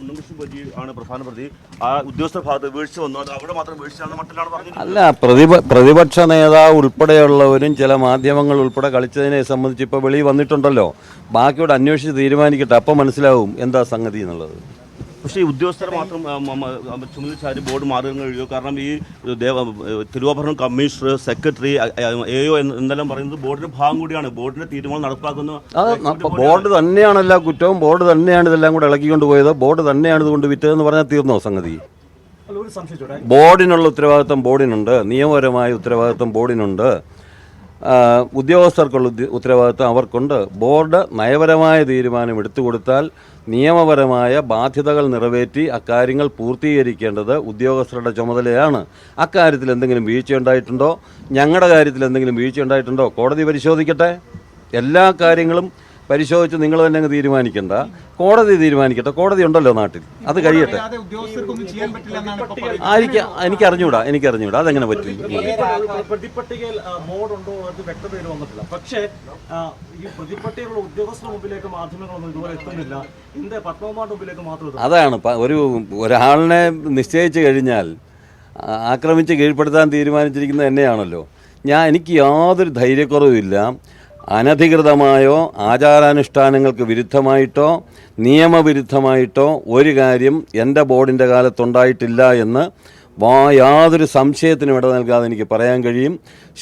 ഉണ്ണികൃഷ്ണൻ ആണ് പ്രതി. ആ ഭാഗത്ത് വീഴ്ച അവിടെ മാത്രം അല്ല പ്രതിപ പ്രതിപക്ഷ നേതാവ് ഉൾപ്പെടെയുള്ളവരും ചില മാധ്യമങ്ങൾ ഉൾപ്പെടെ കളിച്ചതിനെ സംബന്ധിച്ച് ഇപ്പോൾ വെളിയിൽ വന്നിട്ടുണ്ടല്ലോ. ബാക്കിയോട് അന്വേഷിച്ച് തീരുമാനിക്കട്ടെ. അപ്പം മനസ്സിലാവും എന്താ സംഗതി എന്നുള്ളത്. പക്ഷേ ഈ ഉദ്യോഗസ്ഥരെ മാത്രം ചുമതല മ- ബോർഡ് മാർഗങ്ങൾ കഴിയുമോ കാരണം ഈ ദേവ തിരുവാഭരണം കമ്മീഷണർ സെക്രട്ടറി എ ഒ എന്നെല്ലാം പറയുന്നത് ബോർഡിന്റെ ഭാഗം കൂടിയാണ്. ബോർഡിന്റെ തീരുമാനം നടപ്പാക്കുന്ന ബോർഡ് തന്നെയാണ് എല്ലാ കുറ്റവും. ബോർഡ് തന്നെയാണ് ഇതെല്ലാം കൂടെ ഇളക്കിക്കൊണ്ട് പോയത് ബോർഡ് തന്നെയാണ് ഇതുകൊണ്ട് വിറ്റതെന്ന് പറഞ്ഞാൽ തീർന്നോ സംഗതി? ബോർഡിനുള്ള ഉത്തരവാദിത്വം ബോർഡിനുണ്ട്. നിയമപരമായ ഉത്തരവാദിത്വം ബോർഡിനുണ്ട്. ഉദ്യോഗസ്ഥർക്കുള്ള ഉദ്യ- ഉത്തരവാദിത്വം അവർക്കുണ്ട്. ബോർഡ് നയപരമായ തീരുമാനം എടുത്തു കൊടുത്താൽ നിയമപരമായ ബാധ്യതകൾ നിറവേറ്റി അക്കാര്യങ്ങൾ പൂർത്തീകരിക്കേണ്ടത് ഉദ്യോഗസ്ഥരുടെ ചുമതലയാണ്. അക്കാര്യത്തിൽ എന്തെങ്കിലും വീഴ്ച ഉണ്ടായിട്ടുണ്ടോ ഞങ്ങളുടെ കാര്യത്തിൽ എന്തെങ്കിലും വീഴ്ച ഉണ്ടായിട്ടുണ്ടോ കോടതി പരിശോധിക്കട്ടെ. എല്ലാ കാര്യങ്ങളും പരിശോധിച്ച് നിങ്ങൾ തന്നെ അങ്ങ് തീരുമാനിക്കണ്ട. കോടതി തീരുമാനിക്കട്ടെ. കോടതി ഉണ്ടല്ലോ നാട്ടിൽ. അത് കഴിയട്ടെ. അല്ലാതെ ഉദ്യോഗസ്ഥർക്കൊന്നും ചെയ്യാൻ പറ്റില്ല എന്നാണ് ഇപ്പൊ പറയുന്നത്. ആയിരിക്ക എനിക്ക് അറിഞ്ഞൂടാ എനിക്ക് അറിഞ്ഞൂടാ അതെങ്ങനെ പറ്റും. ഈ പ്രതിപട്ടികയിൽ ആ, ബോർഡുണ്ടോ അത് വ്യക്തതയിൽ വന്നിട്ടില്ല. പക്ഷേ ഈ പ്രതിപട്ടികയിലുള്ള ഉദ്യോഗസ്ഥരുടെ മുമ്പിലേക്ക് മാധ്യമങ്ങളൊന്നും ഇതുപോലെ എത്തുന്നില്ല. ഇന്ത്യ പത്മകുമാറിന്റെ മുമ്പിലേക്ക് മാത്രം അതാണ്. ഒരു ഒരാളിനെ നിശ്ചയിച്ചു കഴിഞ്ഞാൽ ആക്രമിച്ച് കീഴ്പ്പെടുത്താൻ തീരുമാനിച്ചിരിക്കുന്നത് എന്നെയാണല്ലോ. ഞാൻ എനിക്ക് യാതൊരു ധൈര്യക്കുറവുമില്ല. അനധികൃതമായോ ആചാരാനുഷ്ഠാനങ്ങൾക്ക് വിരുദ്ധമായിട്ടോ നിയമവിരുദ്ധമായിട്ടോ ഒരു കാര്യം എന്റെ ബോർഡിന്റെ കാലത്തുണ്ടായിട്ടില്ല എന്ന് വാ യാതൊരു സംശയത്തിനും ഇട നൽകാതെ എനിക്ക് പറയാൻ കഴിയും.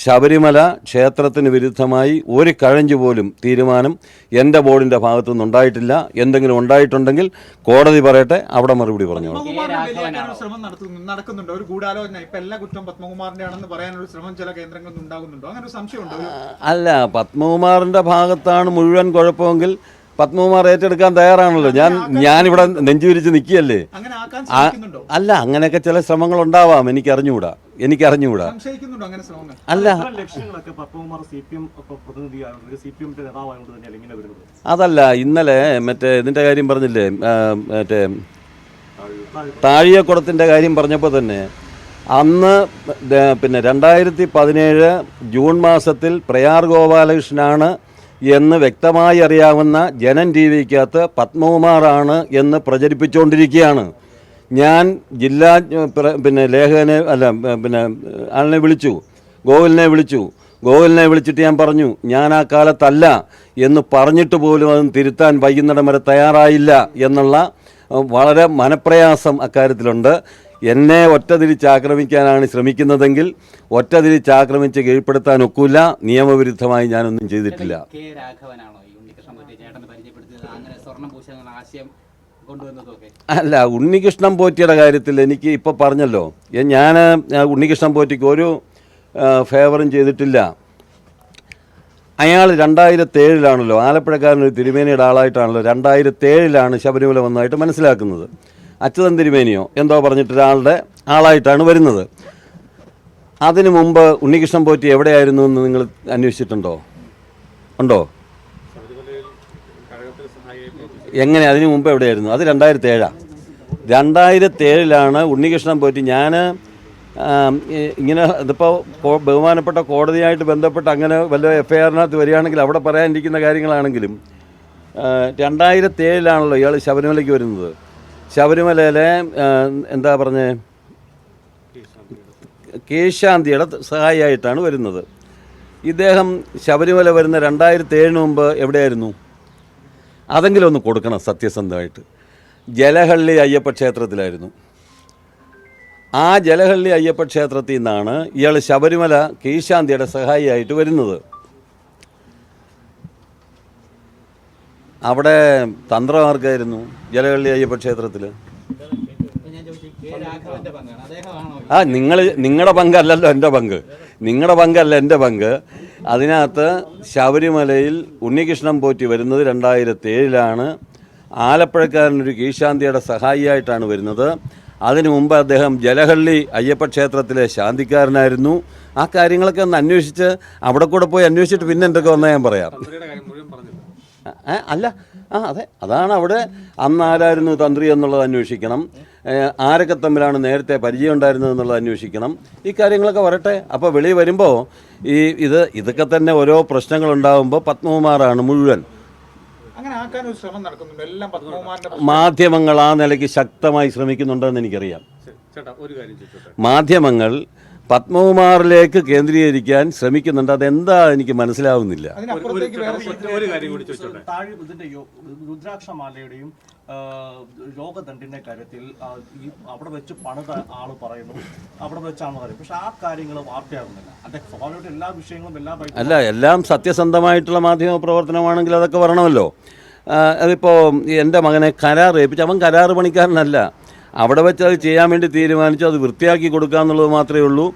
ശബരിമല ക്ഷേത്രത്തിന് വിരുദ്ധമായി ഒരു കഴഞ്ഞു പോലും തീരുമാനം എന്റെ ബോർഡിന്റെ ഭാഗത്തുനിന്ന് ഉണ്ടായിട്ടില്ല. എന്തെങ്കിലും ഉണ്ടായിട്ടുണ്ടെങ്കിൽ കോടതി പറയട്ടെ അവിടെ മറുപടി പറഞ്ഞോളൂ. അല്ല പത്മകുമാറിന്റെ ഭാഗത്താണ് മുഴുവൻ കുഴപ്പമെങ്കിൽ പത്മകുമാർ ഏറ്റെടുക്കാൻ തയ്യാറാണല്ലോ. ഞാൻ ഞാനിവിടെ നെഞ്ചു വിരിച്ച് നിൽക്കുകയല്ലേ? അങ്ങനെ ആക്കാൻ ശ്രമിക്കുന്നുണ്ടോ? അല്ല അങ്ങനെയൊക്കെ ചില ശ്രമങ്ങൾ? ഉണ്ടാവാം എനിക്ക് അറിഞ്ഞുകൂടാ എനിക്ക് അറിഞ്ഞുകൂടാ സംശയിക്കുന്നുണ്ടോ അങ്ങനെ ശ്രമങ്ങൾ അല്ല അതല്ല ഇന്നലെ മറ്റേ ഇതിന്റെ കാര്യം പറഞ്ഞില്ലേ? മറ്റേ താഴിയക്കുടത്തിന്റെ കാര്യം പറഞ്ഞപ്പോൾ തന്നെ അന്ന് പിന്നെ രണ്ടായിരത്തി പതിനേഴ് ജൂൺ മാസത്തിൽ പ്രയാർ ഗോപാലകൃഷ്ണനാണ് എന്ന് വ്യക്തമായി അറിയാവുന്ന ജനൻ ടി വിക്കകത്ത് പത്മകുമാറാണ് എന്ന് പ്രചരിപ്പിച്ചുകൊണ്ടിരിക്കുകയാണ്. ഞാൻ ജില്ലാ പിന്നെ ലേഖകനെ അല്ല പിന്നെ ആളിനെ വിളിച്ചു ഗോകുലിനെ വിളിച്ചു. ഗോകുലിനെ വിളിച്ചിട്ട് ഞാൻ പറഞ്ഞു ഞാൻ ആ കാലത്തല്ല എന്ന് പറഞ്ഞിട്ട് പോലും അത് തിരുത്താൻ വൈകുന്നേരം വരെ തയ്യാറായില്ല എന്നുള്ള വളരെ മനപ്രയാസം അക്കാര്യത്തിലുണ്ട്. എന്നെ ഒറ്റ തിരിച്ചാക്രമിക്കാനാണ് ശ്രമിക്കുന്നതെങ്കിൽ ഒറ്റ തിരിച്ചാക്രമിച്ച് കീഴ്പ്പെടുത്താൻ ഒക്കില്ല നിയമവിരുദ്ധമായി ഞാനൊന്നും ചെയ്തിട്ടില്ല. അല്ല ഉണ്ണികൃഷ്ണൻ പോറ്റിയുടെ കാര്യത്തിൽ എനിക്ക് ഇപ്പോൾ പറഞ്ഞല്ലോ. ഞാൻ ഉണ്ണികൃഷ്ണൻ പോറ്റിക്ക് ഒരു ഫേവറും ചെയ്തിട്ടില്ല അയാൾ രണ്ടായിരത്തി ഏഴിലാണല്ലോ ആലപ്പുഴക്കാരൻ ഒരു തിരുമേനിയുടെ ആളായിട്ടാണല്ലോ രണ്ടായിരത്തി ഏഴിലാണ് ശബരിമല വന്നതായിട്ട് മനസ്സിലാക്കുന്നത്. അച്യുതൻ തിരുമേനിയോ എന്തോ പറഞ്ഞിട്ട് ഒരാളുടെ ആളായിട്ടാണ് വരുന്നത്. അതിനു മുമ്പ് ഉണ്ണികൃഷ്ണൻ പോറ്റി എവിടെയായിരുന്നു എന്ന് നിങ്ങൾ അന്വേഷിച്ചിട്ടുണ്ടോ? ഉണ്ടോ? എങ്ങനെ? അതിനു മുമ്പ് എവിടെയായിരുന്നു? അത് രണ്ടായിരത്തി ഏഴാണ് രണ്ടായിരത്തി ഏഴിലാണ് ഉണ്ണികൃഷ്ണൻ പോറ്റി ഞാൻ ഇങ്ങനെ ഇതിപ്പോൾ ബഹുമാനപ്പെട്ട കോടതിയായിട്ട് ബന്ധപ്പെട്ട് അങ്ങനെ വല്ല എഫ് ഐ ആറിനകത്ത് വരികയാണെങ്കിൽ അവിടെ പറയാനിരിക്കുന്ന കാര്യങ്ങളാണെങ്കിലും രണ്ടായിരത്തി ഏഴിലാണല്ലോ ഇയാൾ ശബരിമലയ്ക്ക് വരുന്നത്. ശബരിമലയിലെ എന്താ പറഞ്ഞേ? കേശാന്തിയുടെ സഹായിയായിട്ടാണ് വരുന്നത്. ഇദ്ദേഹം ശബരിമല വരുന്ന രണ്ടായിരത്തി ഏഴിന് മുമ്പ് എവിടെയായിരുന്നു? അതെങ്കിലും ഒന്ന് കൊടുക്കണം സത്യസന്ധമായിട്ട്. ജലഹള്ളി അയ്യപ്പ ക്ഷേത്രത്തിലായിരുന്നു. ആ ജലഹള്ളി അയ്യപ്പ ക്ഷേത്രത്തിൽ നിന്നാണ് ഇയാൾ ശബരിമല കീശാന്തിയുടെ സഹായിയായിട്ട് വരുന്നത്. അവിടെ തന്ത്രമാർക്കായിരുന്നു ജലഹള്ളി അയ്യപ്പ ക്ഷേത്രത്തിൽ ആ നിങ്ങൾ നിങ്ങളുടെ പങ്കല്ലല്ലോ എന്റെ പങ്ക്. നിങ്ങളുടെ പങ്കല്ല എന്റെ പങ്ക്. അതിനകത്ത് ശബരിമലയിൽ ഉണ്ണികൃഷ്ണൻ പോറ്റി വരുന്നത് രണ്ടായിരത്തി ഏഴിലാണ് ആലപ്പുഴക്കാരനൊരു കീശാന്തിയുടെ സഹായിയായിട്ടാണ് വരുന്നത്. അതിനു മുമ്പ് അദ്ദേഹം ജലഹള്ളി അയ്യപ്പ ക്ഷേത്രത്തിലെ ശാന്തിക്കാരനായിരുന്നു. ആ കാര്യങ്ങളൊക്കെ ഒന്ന് അന്വേഷിച്ച് അവിടെ കൂടെ പോയി അന്വേഷിച്ചിട്ട് പിന്നെ എന്തൊക്കെ വന്നാൽ ഞാൻ പറയാം. അല്ല. ആ അതെ. അതാണ് അവിടെ അന്ന് ആരായിരുന്നു തന്ത്രി എന്നുള്ളത് അന്വേഷിക്കണം. ആരൊക്കെ തമ്മിലാണ് നേരത്തെ പരിചയം ഉണ്ടായിരുന്നത് എന്നുള്ളത് അന്വേഷിക്കണം. ഈ കാര്യങ്ങളൊക്കെ വരട്ടെ. അപ്പോൾ വെളി വരുമ്പോൾ ഈ ഇത് ഇതൊക്കെ തന്നെ ഓരോ പ്രശ്നങ്ങൾ പ്രശ്നങ്ങളുണ്ടാകുമ്പോൾ പത്മകുമാറാണ് മുഴുവൻ. മാധ്യമങ്ങൾ ആ നിലയ്ക്ക് ശക്തമായി ശ്രമിക്കുന്നുണ്ടെന്ന് എനിക്കറിയാം. ചേട്ടാ ഒരു കാര്യം ചോദിച്ചോട്ടെ? മാധ്യമങ്ങൾ പത്മകുമാറിലേക്ക് കേന്ദ്രീകരിക്കാൻ ശ്രമിക്കുന്നുണ്ട്. അതെന്താ എനിക്ക് മനസ്സിലാവുന്നില്ല. അതിനപ്പുറത്തേക്ക് വേറെ ഒരു കാര്യം കൂടി ചോദിച്ചോട്ടെ? താഴെ ഇതിന്റെ രുദ്രാക്ഷമാലയുടെയും ലോകദണ്ഡിന്റെ കാര്യത്തിൽ ഈ അവിടെ വെച്ച് പണിത ആൾ പറയുന്നു. അവിടെ വെച്ചാണ് പറയുന്നത്. പക്ഷെ ആ കാര്യങ്ങൾ വാർത്തയാകുന്നില്ല. അതെ സ്വാഭാവികമായിട്ട് എല്ലാ വിഷയങ്ങളും എല്ലാ അല്ല എല്ലാം സത്യസന്ധമായിട്ടുള്ള മാധ്യമ പ്രവർത്തനമാണെങ്കിൽ അതൊക്കെ വരണമല്ലോ. അതിപ്പോ എന്റെ എന്റെ മകനെ കരാർ ഏൽപ്പിച്ച് അവൻ കരാർ പണിക്കാരനല്ല. അവിടെ വെച്ച് അത് ചെയ്യാൻ വേണ്ടി തീരുമാനിച്ചു അത് വൃത്തിയാക്കി കൊടുക്കുക എന്നുള്ളത് മാത്രമേ ഉള്ളൂ.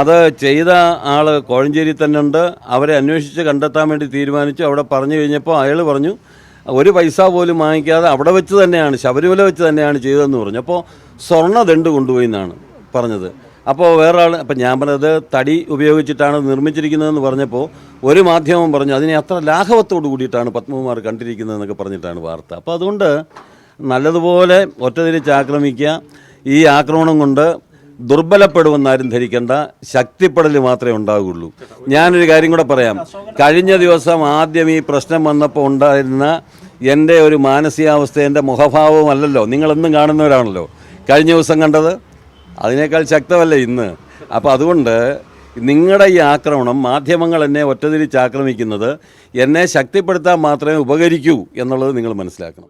അത് ചെയ്ത ആൾ കോഴഞ്ചേരി തന്നെ ഉണ്ട്. അവരെ അന്വേഷിച്ച് കണ്ടെത്താൻ വേണ്ടി തീരുമാനിച്ചു. അവിടെ പറഞ്ഞു കഴിഞ്ഞപ്പോൾ അയാൾ പറഞ്ഞു ഒരു പൈസ പോലും വാങ്ങിക്കാതെ അവിടെ വെച്ച് തന്നെയാണ് ശബരിമല വെച്ച് തന്നെയാണ് ചെയ്തതെന്ന് പറഞ്ഞു. അപ്പോൾ സ്വർണ ദണ്ട് കൊണ്ടുപോയി എന്നാണ് പറഞ്ഞത്. അപ്പോൾ വേറെ ആൾ അപ്പം ഞാൻ പറഞ്ഞത് തടി ഉപയോഗിച്ചിട്ടാണ് നിർമ്മിച്ചിരിക്കുന്നതെന്ന് പറഞ്ഞപ്പോൾ ഒരു മാധ്യമം പറഞ്ഞു അതിനെ അത്ര ലാഘവത്തോടു കൂടിയിട്ടാണ് പത്മകുമാർ കണ്ടിരിക്കുന്നതെന്നൊക്കെ പറഞ്ഞിട്ടാണ് വാർത്ത. അപ്പോൾ അതുകൊണ്ട് നല്ലതുപോലെ ഒറ്റതിരിച്ച് ആക്രമിക്കുക. ഈ ആക്രമണം കൊണ്ട് ദുർബലപ്പെടുമെന്നാരും ധരിക്കേണ്ട. ശക്തിപ്പെടൽ മാത്രമേ ഉണ്ടാവുകയുള്ളൂ. ഞാനൊരു കാര്യം കൂടെ പറയാം. കഴിഞ്ഞ ദിവസം ആദ്യം ഈ പ്രശ്നം വന്നപ്പോൾ ഉണ്ടായിരുന്ന എന്റെ ഒരു മാനസികാവസ്ഥ എന്റെ മുഖഭാവവും അല്ലല്ലോ. നിങ്ങളെന്നും കാണുന്നവരാണല്ലോ. കഴിഞ്ഞ ദിവസം കണ്ടത്? അതിനേക്കാൾ ശക്തമല്ലേ ഇന്ന്? അപ്പോൾ അതുകൊണ്ട് നിങ്ങളുടെ ഈ ആക്രമണം മാധ്യമങ്ങൾ എന്നെ ഒറ്റതിരിച്ച് ആക്രമിക്കുന്നത് എന്നെ ശക്തിപ്പെടുത്താൻ മാത്രമേ ഉപകരിക്കൂ എന്നുള്ളത് നിങ്ങൾ മനസ്സിലാക്കണം.